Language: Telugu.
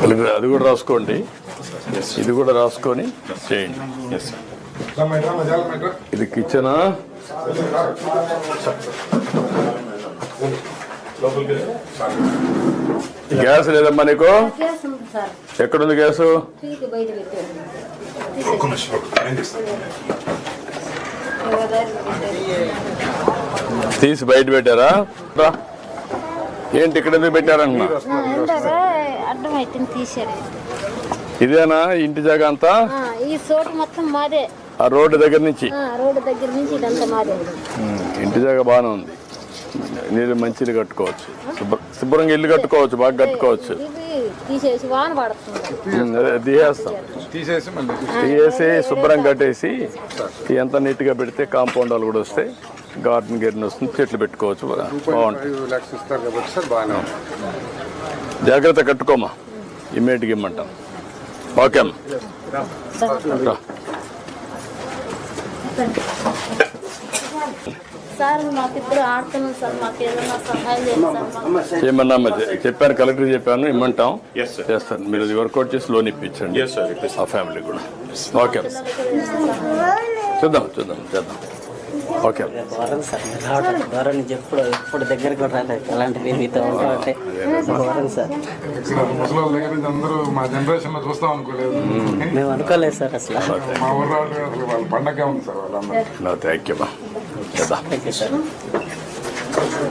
కలిపి అది కూడా రాసుకోండి. ఇది కూడా రాసుకొని చేయండి. ఇది కిచెనా? గ్యాస్ లేదమ్మా నీకు? ఎక్కడుంది గ్యాసు? తీసి బయట పెట్టారా. ఏంటి ఇక్కడ ఎందుకు పెట్టారన్నా ఇదేనా ఇంటి జాగా అంతా? ఆ, ఈ చోటు మొత్తం మాదే. ఆ రోడ్డు దగ్గర నుంచి? రోడ్డు దగ్గర నుంచి ఇదంతా మాదే. ఉమ్, ఇంటి జాగా బాగానే ఉంది. నీళ్ళు మంచిది కట్టుకోవచ్చు. శుభ్ర శుభ్రంగా ఇల్లు కట్టుకోవచ్చు బాగా కట్టుకోవచ్చు. తీసేసి వాన పడుతుంది. తీసేస్తాం తీసేసి మళ్ళీ తీసేసి శుభ్రం కట్టేసి ఎంత నీట్గా పెడితే కాంపౌండ్ వాళ్ళు కూడా వస్తాయి. గార్డెన్ గిర్న్ వస్తుంది. చెట్లు పెట్టుకోవచ్చు. బాగా- బాగుంటుంది. జాగ్రత్త కట్టుకోమా. ఇమ్మీడియట్గా ఇమ్మంటాం. ఓకే అమ్మా. సార్ మాకు ఇద్దరు ఆడుతున్నాం సార్ మాకు ఏదైనా సహాయం చేయండి సార్ మాకు. ఏమన్నా చెప్పాను కలెక్టర్ చెప్పాను ఇమ్మంటాం. Yes, sir. చేస్తాను మీరు అది వర్కౌట్ చేసి లోన్ ఇప్పించండి. Yes, sir. ఇప్పిస్తాం. ఆ ఫ్యామిలీ కూడా. ఓకే చూద్దాం చూద్దాం చేద్దాం. ఓకే నుంచి ఎప్పుడు ఎప్పుడు దగ్గరికి కూడా రాలేదు అలాంటివి మీతో ఉంటామంటే ఒక వరం సార్ ఇక్కడ ముసలి వాళ్ళ దగ్గర నుంచి అందరూ మా జనరేషన్లో చూస్తాం అనుకోలేదు. మేము అనుకోలేదు సార్ అసలు. మా అసలు వాళ్ళ పండగ ఉంది సార్ వాళ్ళందరూ thank you Şurada. Peki efendim.